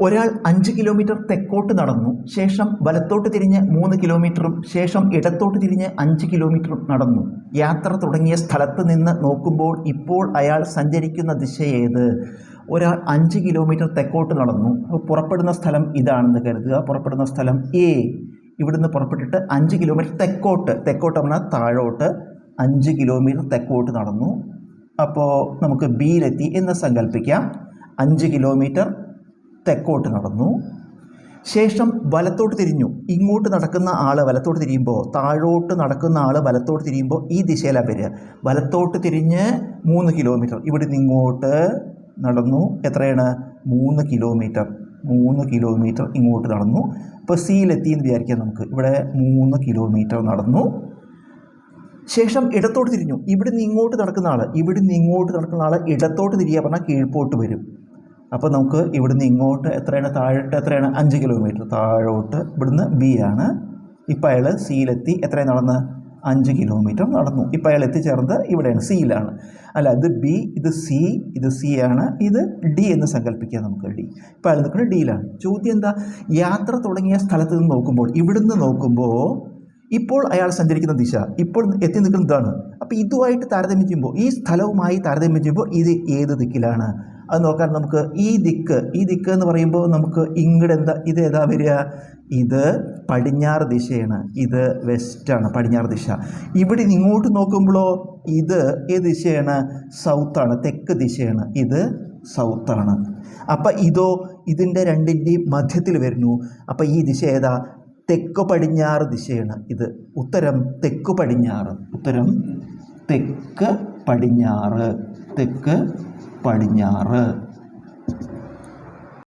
ഒരാൾ അഞ്ച് കിലോമീറ്റർ തെക്കോട്ട് നടന്നു ശേഷം വലത്തോട്ട് തിരിഞ്ഞ് മൂന്ന് കിലോമീറ്ററും ശേഷം ഇടത്തോട്ട് തിരിഞ്ഞ് അഞ്ച് കിലോമീറ്ററും നടന്നു. യാത്ര തുടങ്ങിയ സ്ഥലത്ത് നിന്ന് നോക്കുമ്പോൾ ഇപ്പോൾ അയാൾ സഞ്ചരിക്കുന്ന ദിശ ഏത് ഒരാൾ അഞ്ച് കിലോമീറ്റർ തെക്കോട്ട് നടന്നു. അപ്പോൾ പുറപ്പെടുന്ന സ്ഥലം ഇതാണെന്ന് കരുതുക. പുറപ്പെടുന്ന സ്ഥലം എ ഇവിടുന്ന് പുറപ്പെട്ടിട്ട് അഞ്ച് കിലോമീറ്റർ തെക്കോട്ട്. തെക്കോട്ട് പറഞ്ഞാൽ താഴോട്ട് അഞ്ച് കിലോമീറ്റർ തെക്കോട്ട് നടന്നു. അപ്പോൾ നമുക്ക് ബിയിലെത്തി എന്ന് സങ്കല്പിക്കാം അഞ്ച് കിലോമീറ്റർ തെക്കോട്ട് നടന്നു. ശേഷം വലത്തോട്ട് തിരിഞ്ഞു. ഇങ്ങോട്ട് നടക്കുന്ന ആൾ വലത്തോട്ട് തിരിയുമ്പോൾ താഴോട്ട് നടക്കുന്ന ആൾ വലത്തോട്ട് തിരിയുമ്പോൾ ഈ ദിശയിലാണ് വരിക. വലത്തോട്ട് തിരിഞ്ഞ് മൂന്ന് കിലോമീറ്റർ. ഇവിടെ നിന്ന് ഇങ്ങോട്ട് നടന്നു. എത്രയാണ്? മൂന്ന് കിലോമീറ്റർ. മൂന്ന് കിലോമീറ്റർ ഇങ്ങോട്ട് നടന്നു. ഇപ്പോൾ സിയിലെത്തി എന്ന് വിചാരിക്കാം നമുക്ക്. ഇവിടെ മൂന്ന് കിലോമീറ്റർ നടന്നു. ശേഷം ഇടത്തോട്ട് തിരിഞ്ഞു. ഇവിടുന്ന് ഇങ്ങോട്ട് നടക്കുന്ന ആൾ ഇവിടുന്ന് ഇങ്ങോട്ട് നടക്കുന്ന ആൾ ഇടത്തോട്ട് തിരിയുക പറഞ്ഞാൽ കീഴ്പോട്ട് വരും. അപ്പോൾ നമുക്ക് ഇവിടുന്ന് ഇങ്ങോട്ട് എത്രയാണ്? താഴോട്ട് എത്രയാണ്? അഞ്ച് കിലോമീറ്റർ താഴോട്ട് ഇവിടുന്ന് ബി ആണ്. ഇപ്പം അയാൾ സിയിലെത്തി എത്രയാണ് നടന്ന്? അഞ്ച് കിലോമീറ്റർ നടന്നു. ഇപ്പം അയാൾ എത്തിച്ചേർന്നത് ഇവിടെയാണ്. സിയിലാണ് അല്ല ഇത് ബി ഇത് സി ഇത് സി ആണ്. ഇത് ഡി എന്ന് സങ്കല്പിക്കാം നമുക്ക് ഡി ഇപ്പം അയാൾ നിൽക്കുന്നത് ഡിയിലാണ് ചോദ്യം എന്താ? യാത്ര തുടങ്ങിയ സ്ഥലത്ത് നിന്ന് നോക്കുമ്പോൾ ഇവിടുന്ന് നോക്കുമ്പോൾ ഇപ്പോൾ അയാൾ സഞ്ചരിക്കുന്ന ദിശ ഇപ്പോൾ എത്തി നിൽക്കുന്നതാണ് അപ്പോൾ ഇതുമായിട്ട് താരതമ്യം ചെയ്യുമ്പോൾ ഈ സ്ഥലവുമായി താരതമ്യം ചെയ്യുമ്പോൾ ഇത് ഏത് ദിക്കിലാണ്? അത് നോക്കാൻ നമുക്ക് ഈ ദിക്ക് ഈ ദിക്ക് എന്ന് പറയുമ്പോൾ നമുക്ക് ഇങ്ങോട്ട് എന്താ ഇത് ഏതാ വരിക? ഇത് പടിഞ്ഞാറ് ദിശയാണ്. ഇത് വെസ്റ്റാണ് പടിഞ്ഞാറ് ദിശ. ഇവിടെ ഇങ്ങോട്ട് നോക്കുമ്പോഴോ ഇത് ഏത് ദിശയാണ്? സൗത്താണ് തെക്ക് ദിശയാണ്. ഇത് സൗത്താണ് അപ്പം ഇതോ ഇതിന്റെ രണ്ടിന്റെയും മധ്യത്തിൽ വരുന്നു. അപ്പം ഈ ദിശ ഏതാ? തെക്ക് പടിഞ്ഞാറ് ദിശയാണ്. ഇത് ഉത്തരം തെക്ക് പടിഞ്ഞാറ്. ഉത്തരം തെക്ക് പടിഞ്ഞാറ്. തെക്ക് പടിഞ്ഞാറ്.